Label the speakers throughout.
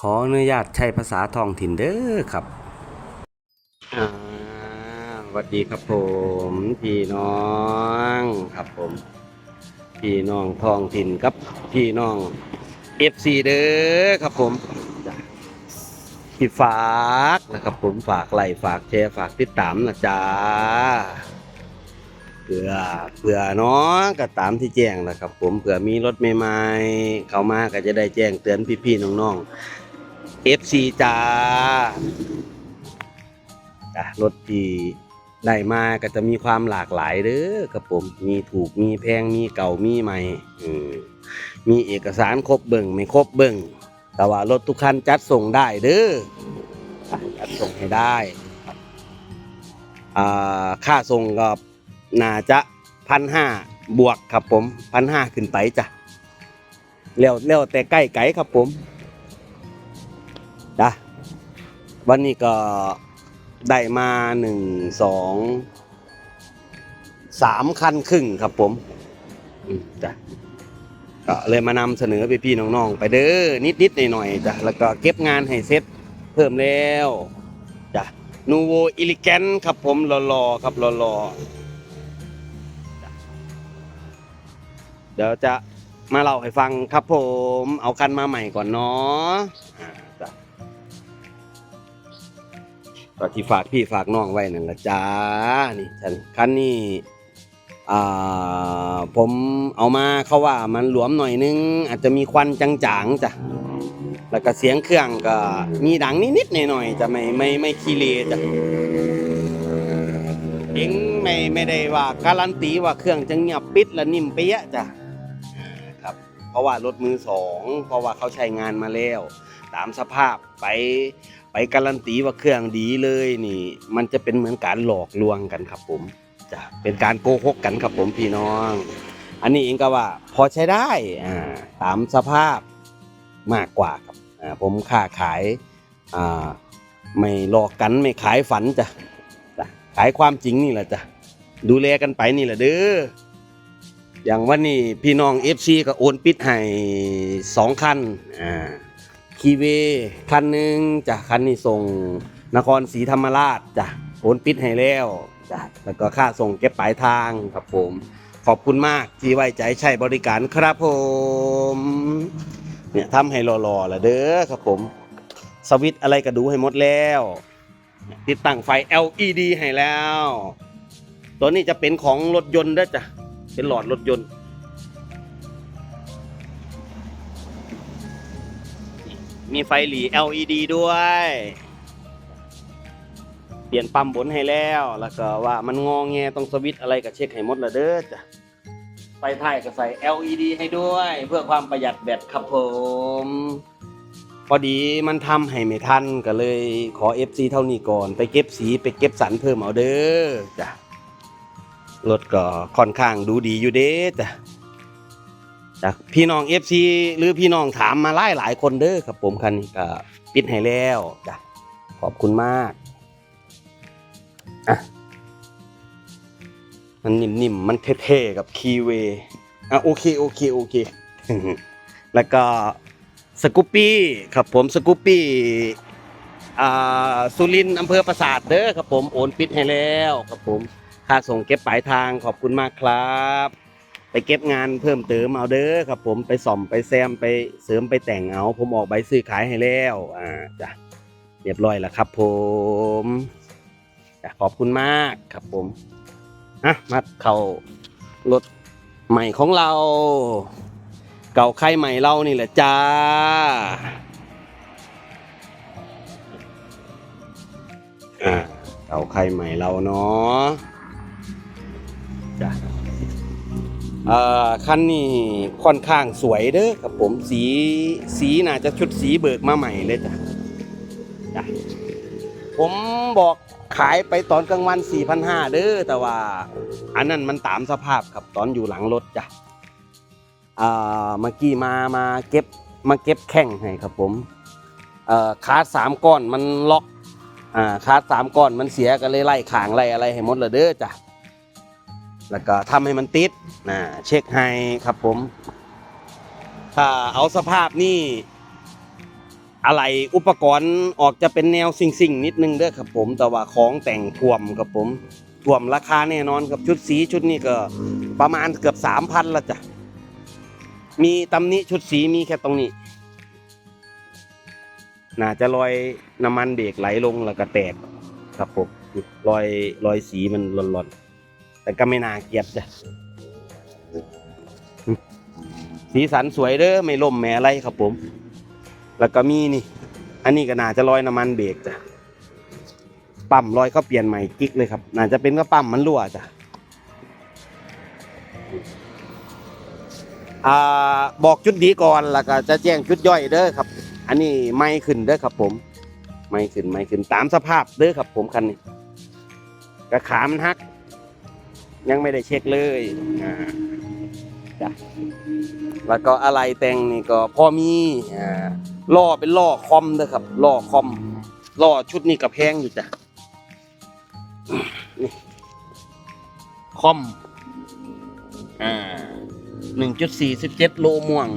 Speaker 1: ขออนุญาตใช้ภาษาท้องถิ่นเด้อครับอาสวัสดีครับผมพี่น้องครับผม พี่น้องท้องถิ่นกับพี่น้องเอฟซีเด้อครับผมพี่ฝากนะครับผมฝากไลค์ฝากแชร์ฝากติดตามนะจ๊ะเผื่อเผื่อเนาะก็ตามที่แจ้งนะครับ ผมเผื่อมีรถใหม่ๆเข้ามาก็จะได้แจ้งเตือนพี่ๆน้องๆ FC จ้าจ้ะรถที่ได้มาก็จะมีความหลากหลายเด้อครับผม มีถูกมีแพงมีเก่ามีใหม่มีเอกสารครบเบิ่งไม่ครบเบิ่งแต่ว่ารถทุกคันจัดส่งได้เด้อจัดส่งให้ได้ค่าค่าส่งก็น่าจะพันห้าบวกครับผมพันห้าขึ้นไปจ้ะแล้วแล้วแต่ใกล้ไกลครับผม วันนี้ก็ได้มาหนึ่งสองสามคันครึ่งครับผมอืมจ้ะก็เลยมานำเสนอไปพี่น้องๆ ไปเด้อนิดๆหน่อยๆจ้ะแล้วก็เก็บงานให้เสร็จเพิ่มแล้วจ้ะนูโวอิลิแกนครับผมรอๆครับรอๆเดี๋ยวจะมาเล่าให้ฟังครับผม เอาคันมาใหม่ก่อนเนาะ ก็ที่ฝากพี่ฝากน้องไว้นั่นละจ้านี่ฉันคันนี้อ่าผมเอามาเขาว่ามันหลวมหน่อยนึง อาจจะมีควันจางๆจ้ะแล้วก็เสียงเครื่องก็มีดังนิดๆหน่อยๆจะไม่ไม่ไม่คีเลจ้ะเองไม่ไม่ได้ว่าการันตีว่าเครื่องจะเงียบปิดและนิ่มเปี้ยจ้ะครับ เพราะว่ารถมือสองเพราะว่าเขาใช้งานมาแล้ว ตามสภาพไปไปการันตีว่าเครื่องดีเลยนี่ มันจะเป็นเหมือนการหลอกลวงกันครับผมจะเป็นการโกหกกันครับผมพี่น้อง อันนี้เองก็ว่าพอใช้ได้อ่าตามสภาพมากกว่าครับอ่าผมค้าขายอ่าไม่หลอกกันไม่ขายฝันจ้ะจ้ะขายความจริงนี่แหละจ้ะดูแลกันไปนี่แหละเด้ออย่างวันนี้พี่น้อง FC ก็โอนปิดให้สองคันอ่า คีเวคันหนึ่งจ้ะคันนี้ส่งนครศรีธรรมราชจ้ะโอนปิดให้แล้วจ้ะแล้วก็ค่าส่งเก็บปลายทางครับผม ขอบคุณมากที่ไว้ใจใช้บริการครับผมเนี่ยทำให้รอๆละเด้อครับผม สวิตช์อะไรก็ดูให้หมดแล้วเนี่ยติดตั้งไฟ LED ให้แล้ว ตัวนี้จะเป็นของรถยนต์เด้อจ้ะเป็นหลอดรถยนต์ มีไฟหลี LED ด้วย เปลี่ยนปั๊มบนให้แล้ว แล้วก็ว่ามันงองแงต้องสวิตอะไรก็เช็คให้หมดละเด้อจ้ะไฟท้ายก็ใส่ LED ให้ด้วย เพื่อความประหยัดแบตครับผม พอดีมันทำให้ไม่ทันก็เลยขอ FC เท่านี้ก่อน ไปเก็บสีไปเก็บสันเพิ่มเอาเด้อจ้ะรถก็ค่อนข้างดูดีอยู่เด้จ้ะ จากพี่น้อง FC หรือพี่น้องถามมาหลายหลายคนเด้อครับผมคันนี้ก็ปิดให้แล้วจ้ะขอบคุณมากอะมันนิ่มๆ มันเท่ๆ กับคีเวอะโอเคโอเคโอเค แล้วก็สกูปปี้ครับผมสกูปปี้อ่าสุรินทร์อำเภอปราสาทเด้อครับผมโอนปิดให้แล้วครับผมค่าส่งเก็บปลายทางขอบคุณมากครับ เก็บงานเพิ่มเติมเอาเด้อครับผมไปส่อมไปแซมไปเสริมไปแต่งเอา ผมออกใบซื้อขายให้แล้วอ่าจ้ะเรียบร้อยแล้วครับ ผมจ้ะขอบคุณมากครับผมอะมาเข้ารถใหม่ของเรา เก่าใครใหม่เรานี่แหละจ้าอ่าเก่าใครใหม่เราเนาะจ้ะ คันนี้ค่อนข้างสวยเด้อครับผมสีสีน่าจะชุดสีเบิกมาใหม่เลยจ้ะผมบอกขายไปตอนกลางวัน 4,500 เด้อแต่ว่า อันนั้นมันตามสภาพครับตอนอยู่หลังรถจ้ะเมื่อกี้มามาเก็บมาเก็บแข้งให้ครับผมคาร์ดสามก้อนมันล็อกอคาร์ดสามก้อนมันเสียก็เลยไล่ขางไล่อะไรให้หมดเลยเด้อจ้ะ แล้วก็ทำให้มันติดนะเช็คให้ครับผม ถ้าเอาสภาพนี่อะไรอุปกรณ์ออกจะเป็นแนวสิ่งสิ่งๆนิดนึงเด้อครับผม แต่ว่าของแต่งท่วมครับผมท่วมราคาแน่นอนกับชุดสีชุดนี้ก็ประมาณเกือบสามพันละจ้ะมีตำหนิชุดสีมีแค่ตรงนี้น่าจะรอยน้ำมันเบรกไหลลงแล้วก็แตกครับผมรอยรอยสีมันหล่นๆ แต่ก็ไม่น่าเกลียดจ้ะสีสันสวยเด้อไม่ล่มแม่อะไรครับผม แล้วก็มีนี่ อันนี้ก็น่าจะรอยน้ำมันเบรกจ้ะปั๊มรอยเขาเปลี่ยนใหม่กิ๊กเลยครับ น่าจะเป็นก็ปั๊มมันรั่วจ้ะอ่าบอกจุดดีก่อนแล้วก็จะแจ้งจุดย่อยเด้อครับ อันนี้ไม่ขึ้นเด้อครับ ผม ไม่ขึ้นไม่ขึ้นตามสภาพเด้อครับ ผมคันนี้กระขามันหัก ยังไม่ได้เช็คเลยอ่าจ้ะแล้วก็อะไรแต่งนี่ก็พอมีอ่าล่อเป็นล่อคอมเด้อครับล่อคอมล่อชุดนี้กับแพงอยู่จ้ะนี่คอมอ่าหนึ่งจุดสี่สิบเจ็ดโลม่วง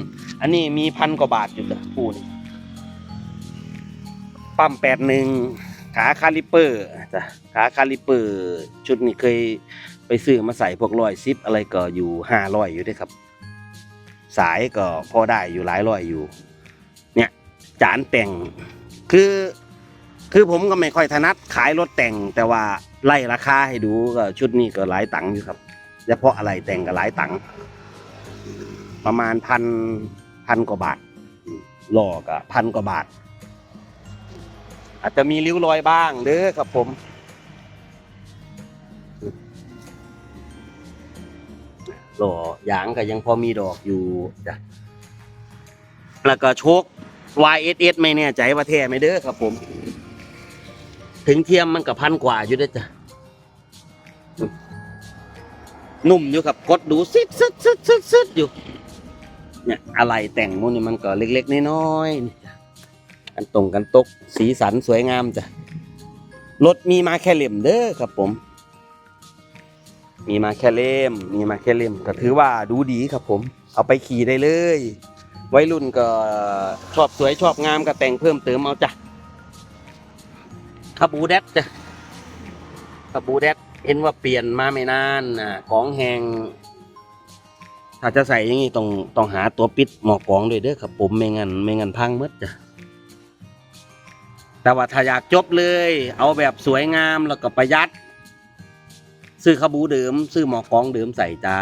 Speaker 1: อันนี้มีพันกว่าบาทอยู่จ้ะพูนี่ปั๊มแปดหนึ่งขาคาลิเปอร์จ้ะขาคาลิเปอร์ ชุดนี้เคย ไปซื้อมาใส่พวกร้อยซิปอะไรก็อยู่ห้าร้อยอยู่ด้วยครับ สายก็พอได้อยู่หลายร้อยอยู่ เนี่ยจานแต่งคือคือผมก็ไม่ค่อยถนัดขายรถแต่ง แต่ว่าไล่ราคาให้ดูก็ชุดนี้ก็หลายตังค์อยู่ครับเฉพาะอะไรแต่งก็หลายตังค์ประมาณพันพันกว่าบาทหล่อก็พันกว่าบาท อาจจะมีริ้วรอยบ้างเด้อครับผม หล่อยางก็ยังพอมีดอกอยู่จ้ะแล้วก็โชค YSS ไม่แน่ใจว่าแท้ไหมเด้อครับผม ถึงเทียมมันกับพันกว่าอยู่เด้อจ้ะนุ่มอยู่ครับกดดูซิดซิดซิดซิดซิดอยู่ เนี่ยอะไรแต่งมูนี่มันก็เล็กๆน้อยๆนี่จ้ะกันตรงกันตก สีสันสวยงามจ้ะรถมีมาแค่เล่มเด้อครับผม มีมาแค่เล่ม มีมาแค่เล่มก็ถือว่าดูดีครับผม เอาไปขี่ได้เลย วัยรุ่นก็ชอบสวยชอบงามก็แต่งเพิ่มเติมเอาจ้ะคาบูแดดจ้ะคาบูแดดเห็นว่าเปลี่ยนมาไม่นานอะของแหงถ้าจะใส่อย่างนี้ต้องต้องหาตัวปิดหมอกกองด้วยเด้อครับผมไม่งั้นไม่งั้นพังมดจ้ะแต่ว่าถ้าอยากจบเลย เอาแบบสวยงามแล้วก็ประหยัด ซื้อขบูเดิม ซื้อหมอกองเดิมใส่จ้า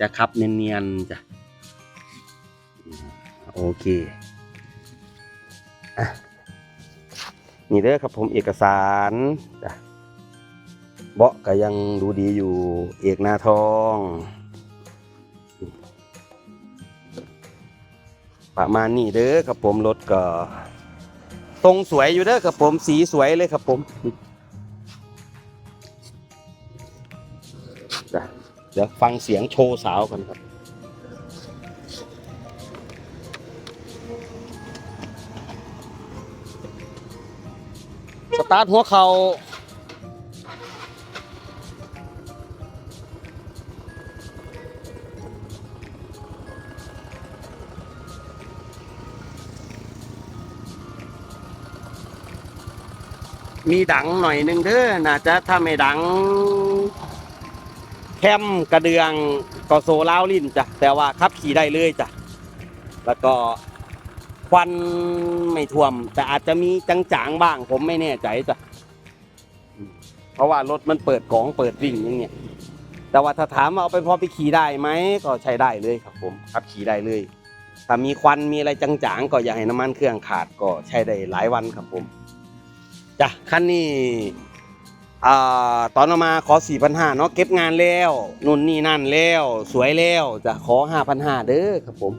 Speaker 1: จะขับเนียนๆจ้ะโอเคอนี่เด้อครับผมเอกสารจ้ะเบาะก็ยังดูดีอยู่เอกนาทองประมาณนี้เด้อครับผมรถก็ทรงสวยอยู่เด้อครับผมสีสวยเลยครับผม เดี๋ยวฟังเสียงโชว์สาวกันครับสตาร์ทหัวเขามีดังหน่อยหนึงเด้อน่าจะถ้าไม่ดัง แคมกระเดืองก็โซลาวลิ้นจ้ะแต่ว่าขับขี่ได้เลยจ้ะแล้วก็ควันไม่ท่วม แต่อาจจะมีจางๆบ้าง ผมไม่แน่ใจจ้ะเพราะว่ารถมันเปิดกองเปิดวิ่งอย่างเงี้ยแต่ว่าถ้าถามว่าเอาไปพอไปขี่ได้ไหมก็ใช้ได้เลยครับ ผมขับขี่ได้เลย ถ้ามีควันมีอะไรจางๆก็อย่าให้น้ำมันเครื่องขาดก็ใช้ได้หลายวันครับผมจ้ะคันนี้ อตอนเอามาขอ 4 5 0 0เนาะเก็บงานแล้วนู่นนี่นั่นแล้ว สวยแล้วจะขอ 5 5 0 0เด้อครับผม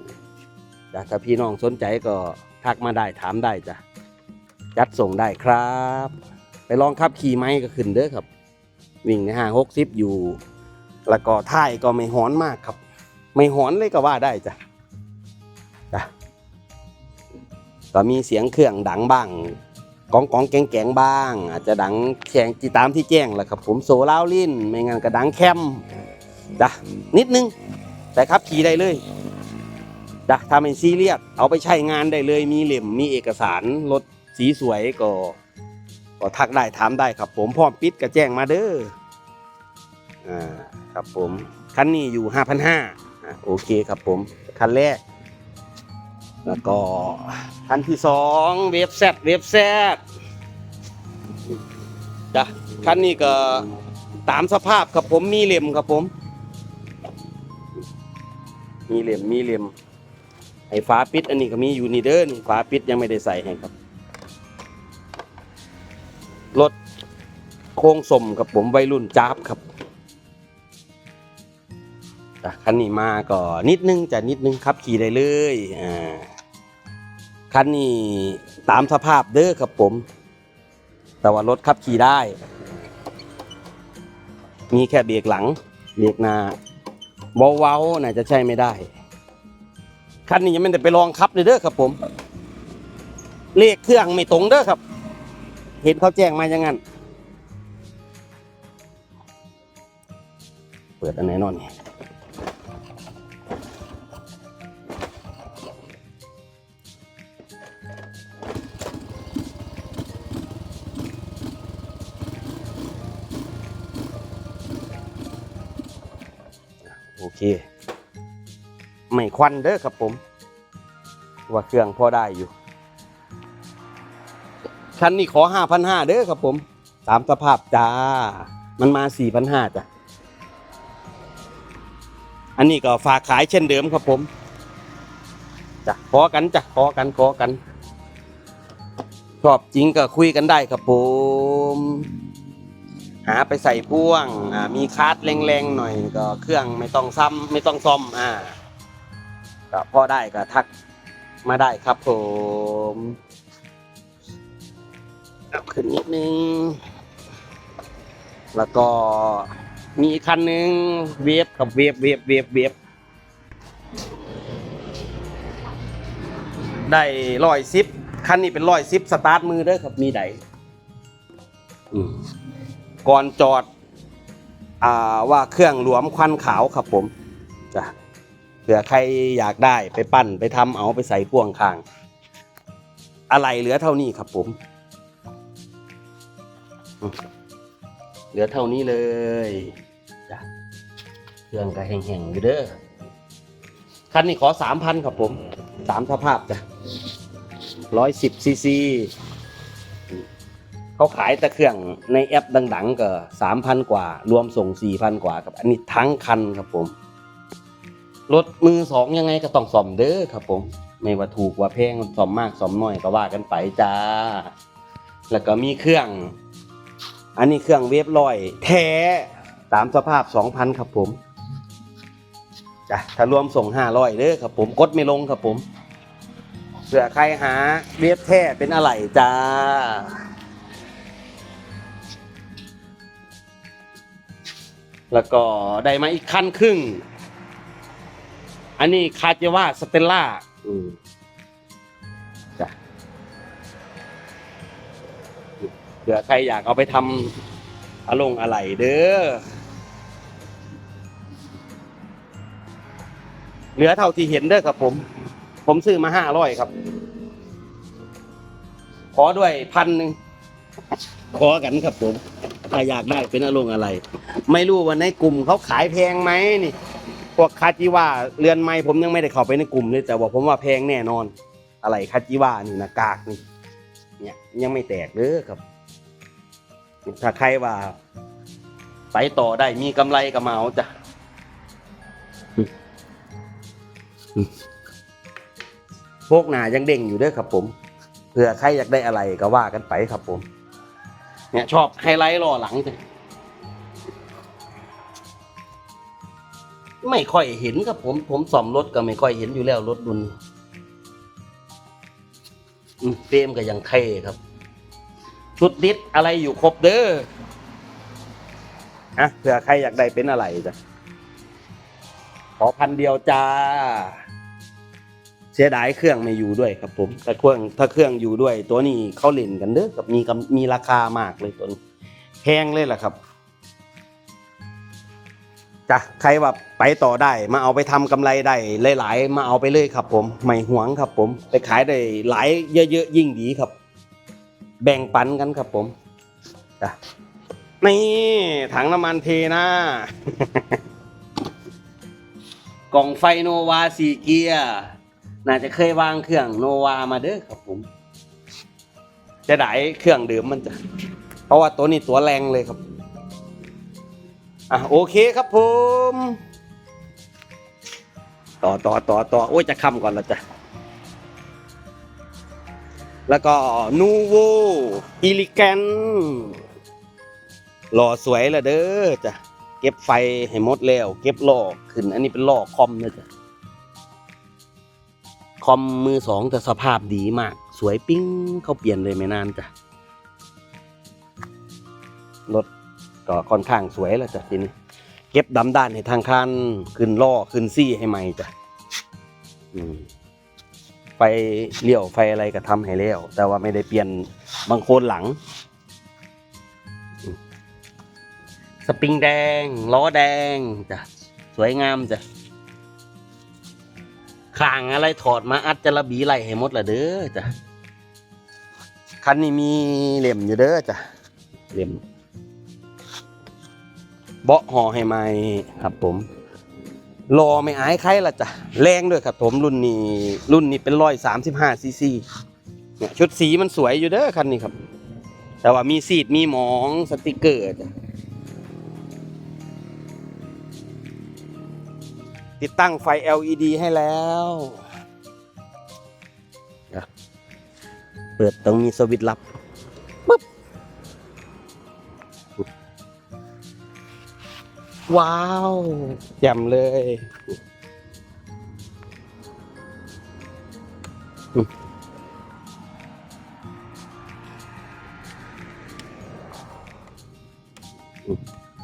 Speaker 1: จ้ะถ้าพี่น้องสนใจก็ทักมาได้ถามได้จ้ะจัดส่งได้ครับ ไปลองขับขี่ไหมก็ขึ้นเด้อครับ วิ่งในห้างหกสิบอยู่ แล้วก็ท้ายก็ไม่หอนมากครับ ไม่หอนเลยก็ว่าได้จ้ะจ้ะก็มีเสียงเครื่องดังบ้าง กองกองแกงแกงบ้าง อาจจะดังแข่งจีตามที่แจ้งแหละครับ ผมโซล่าลินไม่งั้นก็ดังแคมจ้ะนิดนึง แต่ขับขี่ได้เลยจ้ะถ้าไม่ซีเรียสเอาไปใช้งานได้เลย มีเหล่มมีเอกสารรถสีสวยก็ก็ทักได้ถามได้ครับ ผมพร้อมปิดก็แจ้งมาเด้ออ่าครับผมคันนี้อยู่5,500อะโอเคครับผมคันแรก แล้วก็คันที่สองเวฟแซดเวฟแซดจ้ะคันนี้ก็ตามสภาพครับผมมีเหลี่ยมครับผม มีเหลี่ยมมีเหลี่ยมไอ้ฝาปิดอันนี้ก็มีอยู่นี่เด้อนี่ฝาปิดยังไม่ได้ใส่ให้ครับรถโค้งสมครับผมวัยรุ่นจ้าบครับคันนี้มาก็นิดนึงจะนิดนึงครับขี่ได้เลยอ่า คันนี้ตามสภาพเด้อครับผม แต่ว่ารถขับขี่ได้ มีแค่เบรกหลัง เบรกหน้าเว้าๆน่าจะใช่ไม่ได้ คันนี้ยังไม่ได้ไปลองขับเลยเด้อครับผม เลขเครื่องไม่ตรงเด้อครับ เห็นเขาแจ้งมาอย่างนั้น เปิดอันไหนนอนนี่โเค ไม่ควันเด้อครับผม ว่าเครื่องพอได้อยู่คันนี้ขอห้าพันห้าเด้อครับผม ตามสภาพจ้า มันมาสี่พันห้าจ้ะ อันนี้ก็ฝากขายเช่นเดิมครับผมจ้ะขอกันจ้ะขอกันขอกัน ชอบจริงก็คุยกันได้ครับผม หาไปใส่พ่วงมีคาร์ดแรงๆหน่อยก็เครื่องไม่ต้องซ้ำไม่ต้องซ่อมอ่าก็พอได้ก็ทักมาได้ครับผมขึ้นนิดนึง แล้วก็มีคันนึงเวฟกับเวฟเวฟเวฟเวฟได้ร้อยซิปคันนี้เป็นร้อยซิปสตาร์ทมือเด้อครับมีไดอืม ก่อนจอดอ่าว่าเครื่องหลวมควันขาวครับผมจ้ะเผื่อใครอยากได้ไปปั้นไปทำเอาไปใส่พ่วงข้าง อะไรเหลือเท่านี้ครับผมอืมเหลือเท่านี้เลยจ้ะเครื่องก็แห้งๆอยู่เด้อคันนี้ขอสามพันครับผมสามสภาพจ้ะร้อยสิบซีซี เขาขายแต่เครื่องในแอปดัง ๆ ก็สามพันกว่า รวมส่งสี่พันกว่าครับ อันนี้ทั้งคันครับผม รถมือสองยังไงก็ต้องซ่อมเด้อครับผม ไม่ว่าถูกว่าแพงซ่อมมากซ่อมน้อยก็ว่ากันไปจ้า แล้วก็มีเครื่อง อันนี้เครื่องเวฟลอย แท้ตามสภาพสองพันครับผมจ้ะถ้ารวมส่งห้าร้อยเด้อครับผมกดไม่ลงครับผมเผื่อใครหาเวฟแท้เป็นอะไรจ้า แล้วก็ได้มาอีกคันครึ่ง อันนี้คาเจว่าสเตลล่าจ้ะเผื่อใครอยากเอาไปทำอารมณ์อะไรเด้อ เหลือเท่าที่เห็นเด้อครับผม ผมซื้อมาห้าร้อยครับ ขอด้วยพันหนึ่งขอกันครับผม ถ้าอยากได้เป็นอารมณ์อะไร ไม่รู้ว่าในกลุ่มเขาขายแพงไหมนี่ พวกคาจิว่าเรือนไม้ผมยังไม่ได้เข้าไปในกลุ่มเลยแต่ว่าผมว่าแพงแน่นอน อะไรคาจิว่านี่นะกากนี่เนี่ยยังไม่แตกเด้อครับ ถ้าใครว่าไปต่อได้มีกำไรก็มาเอาจ้ะพวกหนายังเด้งอยู่เด้อครับผมเผื่อใครอยากได้อะไรก็ว่ากันไปครับผม เนี่ยชอบไฮไลท์รอหลังจ้ะไม่ค่อยเห็นครับผมผมซ่อมรถก็ไม่ค่อยเห็นอยู่แล้วรถดุนเฟรมก็ยังเท่ครับ ชุดดิสอะไรอยู่ครบเด้ออะเผื่อใครอยากได้เป็นอะไรจ้ะขอพันเดียวจ้า เสียดายเครื่องไม่อยู่ด้วยครับผมแต่เครื่องถ้าเครื่องอยู่ด้วย ตัวนี้เขาเล่นกันเด้อกับมีกำมีราคามากเลยตัวนี้แพงเลยแหละครับจ้ะใครแบบไปต่อได้มาเอาไปทำกำไรได้หลาย ๆ มาเอาไปเลยครับผมไม่หวงครับผมไปขายได้หลายเยอะๆยิ่งดีครับ แบ่งปันกันครับผมจ้ะนี่ถังน้ำมันเทนะกล่องไฟโนวาสี่เกียร์ น่าจะเคยวางเครื่องโนวามาเด้อครับผม จะได้เครื่องเดิมมันจะ เพราะว่าตัวนี้ตัวแรงเลยครับอะโอเคครับผม ต่อต่อต่อต่อโอ้ยจะคำก่อนละจ้ะแล้วก็นูโวอิลิแกนหล่อสวยละเด้อจ้ะ เก็บไฟให้หมดแล้ว เก็บล่อขึ้น อันนี้เป็นล่อคอมนะจ้ะ คอมมือสองแต่สภาพดีมาก สวยปิ้งเขาเปลี่ยนเลยไม่นานจ้ะรถก็ค่อนข้างสวยแล้วจ้ะทีนี้เก็บดำด้านให้ทางคันขึ้นล่อขึ้นซี่ให้ใหม่จ้ะไฟเลี้ยวไฟอะไรก็ทำให้แล้ว แต่ว่าไม่ได้เปลี่ยนบางโคนหลัง สปริงแดง ล้อแดงจ้ะสวยงามจ้ะ ข้างอะไรถอดมาอัดจะระบีไหลให้หมดละเด้อจ้ะคันนี้มีเหลี่ยมอยู่เด้อจ้ะเหลี่ยมเบาะห่อให้ใหม่ครับผมรอไม่อายใครละจ้ะแรงด้วยครับผมรุ่นนี้รุ่นนี้เป็นร้อยสามสิบห้าซีซีเนี่ยชุดสีมันสวยอยู่เด้อคันนี้ครับ แต่ว่ามีซีดมีหมองสติกเกอร์จ้ะ ติดตั้งไฟ LED ให้แล้วเปิดตรงนี้สวิตช์ลับปุ๊บว้าวแจ่มเลย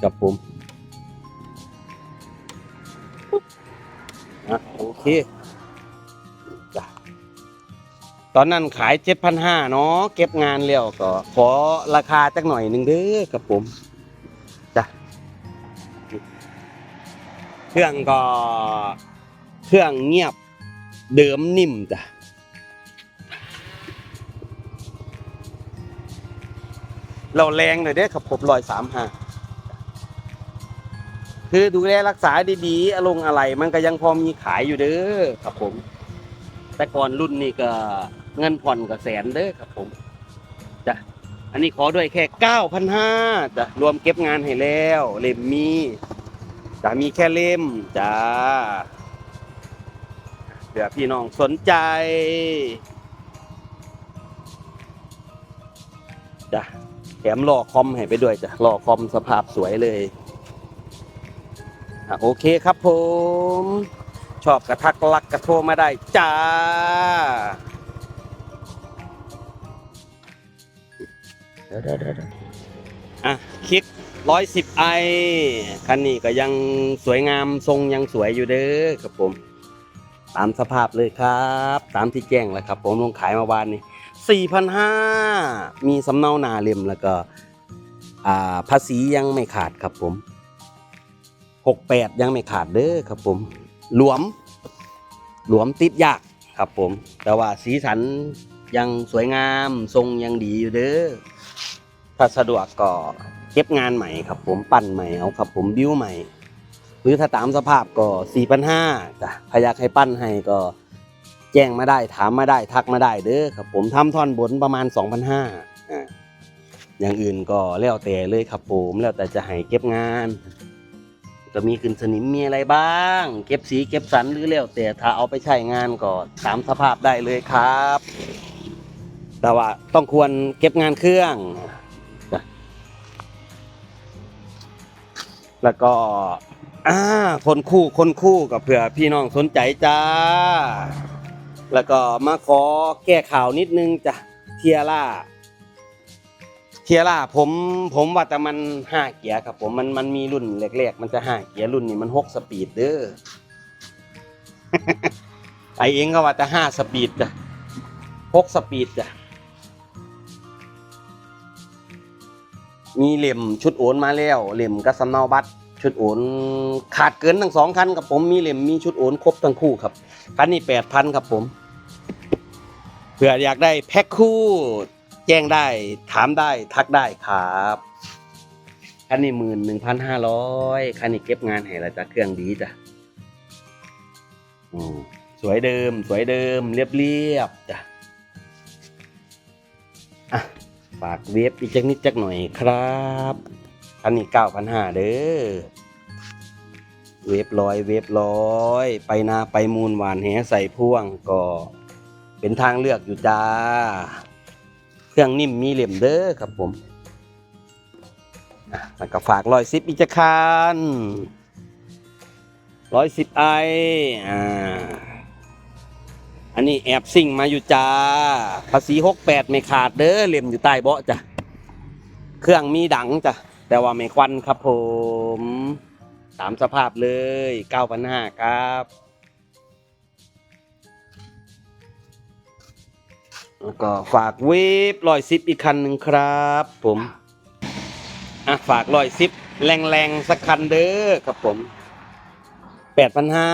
Speaker 1: กับผม อะโอเคจ้ะตอนนั้นขายเจ็ดพันห้าเนาะเก็บงานแล้วก็ ขอราคาจักหน่อยหนึ่งเด้อกับผมจ้ะเครื่องก็เครื่องเงียบเดิมนิ่มจ้ะเราแรงเลยเด้อขับผมรอยสามห้า คือดูแลรักษาดีๆอารมณ์อะไรมันก็ยังพอมีขายอยู่เด้อครับผม แต่ก่อนรุ่นนี้ก็เงินผ่อนก็แสนเด้อครับผมจ้ะอันนี้ขอด้วยแค่เก้าพันห้าจ้ะรวมเก็บงานให้แล้ว เล่มมีจะมีแค่เล่มจ้าเดี๋ยวพี่น้องสนใจจ้ะแถมหล่อคอมให้ไปด้วยจ้ะหล่อคอมสภาพสวยเลย โอเคครับผม ชอบกระทักลักกระโทรมาได้จ้า เดี๋ยวเดี๋ยวเดี๋ยวอะคลิกร้อยสิบไอคันนี้ก็ยังสวยงามทรงยังสวยอยู่เด้อครับผม ตามสภาพเลยครับ ตามที่แจ้งแล้วครับ ผมลงขายมาวานนี้สี่พันห้ามีสำเนาหนาเล่มแล้วก็ อ่าภาษียังไม่ขาดครับผม หกแปดยังไม่ขาดเด้อครับผม หลวม หลวมติดยากครับผม แต่ว่าสีสันยังสวยงามทรงยังดีอยู่เด้อถ้าสะดวกก็เก็บงานใหม่ครับผมปั้นใหม่เอาครับผมบิ้วใหม่ หรือถ้าตามสภาพก็สี่พันห้าจ้ะพยากให้ปั้นให้ก็แจ้งมาได้ถามมาได้ทักมาได้เด้อครับผมทำท่อนบนประมาณสองพันห้าอ่าอย่างอื่นก็แล้วแต่เลยครับผมแล้วแต่จะให้เก็บงาน จะมีขึ้นสนิมมีอะไรบ้าง เก็บสีเก็บสันหรือแล้วแต่ถ้าเอาไปใช้งานก็ตามสภาพได้เลยครับ แต่ว่าต้องควรเก็บงานเครื่อง แล้วก็อ่าคนคู่คนคู่กับเผื่อพี่น้องสนใจจ้า แล้วก็มาขอแก้ข่าวนิดนึงจ้ะเทียร่า เทียร่าผมผมว่าแต่มันห้าเกียร์ครับผมมันมันมีรุ่นแรกๆมันจะห้าเกียร์รุ่นนี้มันหกสปีดเด้อไอเองก็ว่าแต่ห้าสปีดจ้ะหกสปีดจ้ะมีเหลี่ยมชุดโอนมาแล้วเหลี่ยมกับสำเนาบัตรชุดโอนขาดเกินทั้งสองคันครับผมมีเหล่มมีชุดโอนครบทั้งคู่ครับคันนี้แปดพันครับผมเผื่ออยากได้แพ็คคู่ แจ้งได้ถามได้ทักได้ครับคันนี้หมื่นหนึ่งพันห้าร้อยคันนี้เก็บงานให้ละจ้ะเครื่องดีจ้ะอืมสวยเดิม สวยเดิม เรียบเรียบๆจ้ะอะฝากเวฟอีกจักนิดจักหน่อยครับคันนี้เก้าพันห้าเด้อเวฟร้อยเวฟร้อย ไปนาไปมูลหวานแหใส่พ่วงก็เป็นทางเลือกอยู่จ้า เครื่องนิ่มมีเหลี่ยมเด้อครับผมอะแล้วก็ฝากร้อยซิปอีกจคันร้อยสิบไออ่า อันนี้แอบซิ่งมาอยู่จ้า ภาษีหกแปดไม่ขาดเด้อเหลี่ยมอยู่ใต้เบาะจ้ะ เครื่องมีดังจ้ะ แต่ว่าไม่ควันครับผม ตามสภาพเลยเก้าพันห้าครับ แล้วก็ฝากเวฟรอยซิปอีกคันหนึ่งครับ ผมอะฝากรอยซิปแรงๆสักคันเด้อครับผมแปดพันห้า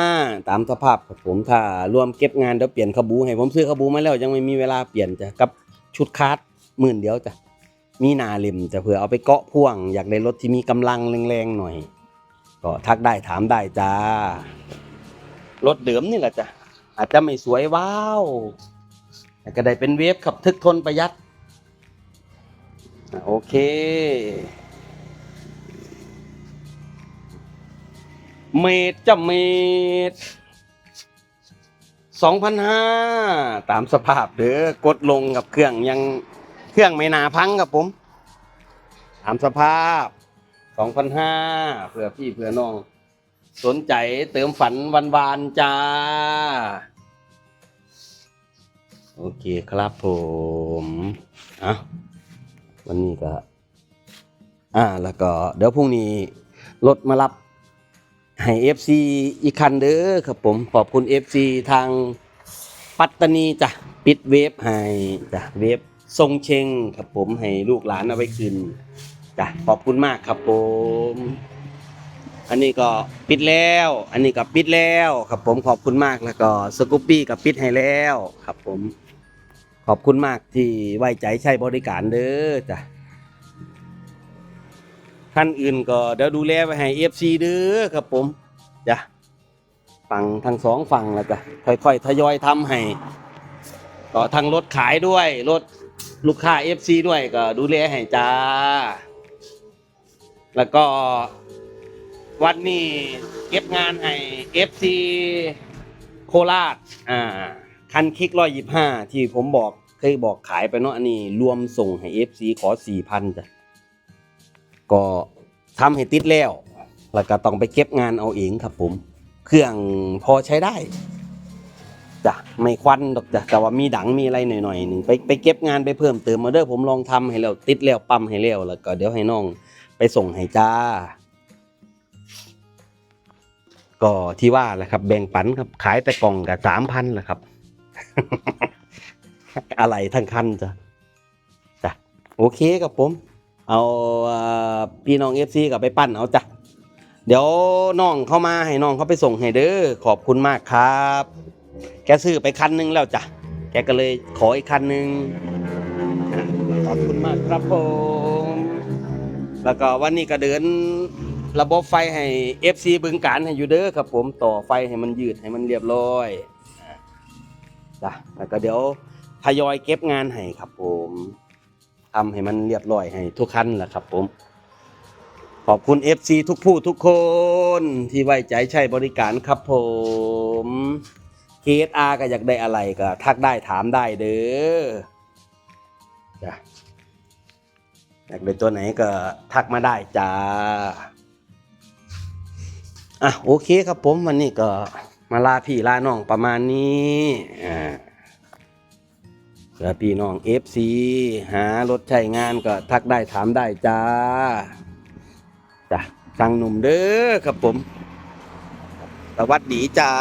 Speaker 1: ตามสภาพครับผมถ้ารวมเก็บงานเดี๋ยวเปลี่ยนขบูให้ผมซื้อขบูมาแล้วยังไม่มีเวลาเปลี่ยนจ้ะกับชุดคาร์ดหมื่นเดียวจ้ะมีนาเล่มจะเผื่อเอาไปเกาะพ่วง อยากได้รถที่มีกำลังแรงๆหน่อย ก็ทักได้ถามได้จ้ารถเดิมนี่แหละจ้ะอาจจะไม่สวยว้าว ก็ได้เป็นเวฟขับทึกทนประหยัดโอเค เมตรจะเมตรสองพันห้าตามสภาพเด้อกดลงกับเครื่องยังเครื่องไม่นาพังครับผม ตามสภาพสองพันห้าเผื่อพี่เผื่อน้อง สนใจเติมฝันวันวานจ้า โอเคครับผมอะวันนี้ก็ อ่า แล้วก็ เดี๋ยวพรุ่งนี้รถมารับให้ FC อีกคันเด้อครับผม ขอบคุณ FC ทางปัตตานีจ้ะ ปิดเวฟให้จ้ะ เวฟทรงเชงครับผมให้ลูกหลานเอาไว้คืนจ้ะ ขอบคุณมากครับผม อันนี้ก็ปิดแล้ว อันนี้ก็ปิดแล้วครับผมขอบคุณมากแล้วก็สกูปปี้ก็ปิดให้แล้วครับผม ขอบคุณมากที่ไว้ใจใช้บริการเด้อจ้ะท่านอื่นก็เดี๋ยวดูแลไว้ให้เอฟซีเด้อครับผมจ้ะฝั่งทั้งสองฝั่งแล้วจ้ะค่อยๆทยอยทำให้ก็ทั้งรถขายด้วยรถลูกค้าเอฟซีด้วยก็ดูแลให้จ้า แล้วก็วันนี้เก็บงานให้ FC โคราชอ่า คันคลิกร้อยยิบห้าที่ผมบอกเคยบอกขายไปเนาะอันนี้รวมส่งให้ FC ขอสี่พันจ้ะก็ทำให้ติดแล้ว แล้วก็ต้องไปเก็บงานเอาเองครับผม เครื่องพอใช้ได้จ้ะไม่ควันดอกจ้ะแต่ว่ามีดังมีอะไรหน่อยๆหนึ่งไปไปเก็บงานไปเพิ่มเติมมาเด้อผมลองทำให้แล้วติดแล้วปั๊มให้แล้วแล้วก็เดี๋ยวให้น้องไปส่งให้จ้า ก็ที่ว่าแหละครับ แบ่งปันครับขายแต่กล่องกับสามพันแหละครับ อะไรทั้งคันจ้ะจ้ะโอเคครับผม เอาพี่น้องเอฟซีกับไปปั้นเอาจ้ะเดี๋ยวน้องเข้ามาให้น้องเขาไปส่งให้เด้อขอบคุณมากครับ แกซื้อไปคันหนึงแล้วจ้ะแกก็เลยขออีกคันหนึงอะขอบคุณมากครับผมแล้วก็วันนี้ก็เดินระบบไฟให้ FC บึงการให้อยู่เด้อครับผมต่อไฟให้มันยืดให้มันเรียบร้อย จ้ะแล้วก็เดี๋ยวทยอยเก็บงานให้ครับผมทำให้มันเรียบร้อยให้ทุกคันแหละครับผม ขอบคุณ FC ทุกผู้ทุกคนที่ไว้ใจใช้บริการครับผม KSR ก็อยากได้อะไรก็ทักได้ถามได้เด้อจ้ะอยากได้ตัวไหนก็ทักมาได้จ้าอะโอเคครับผมวันนี้ก็ มาลาพี่ลาน้องประมาณนี้อ่าเพื่อพี่น้องเอฟซีหารถใช้งานก็ทักได้ถามได้จ้าจ้ะสั่งหนุ่มเด้อครับผมสวัสดีจ้า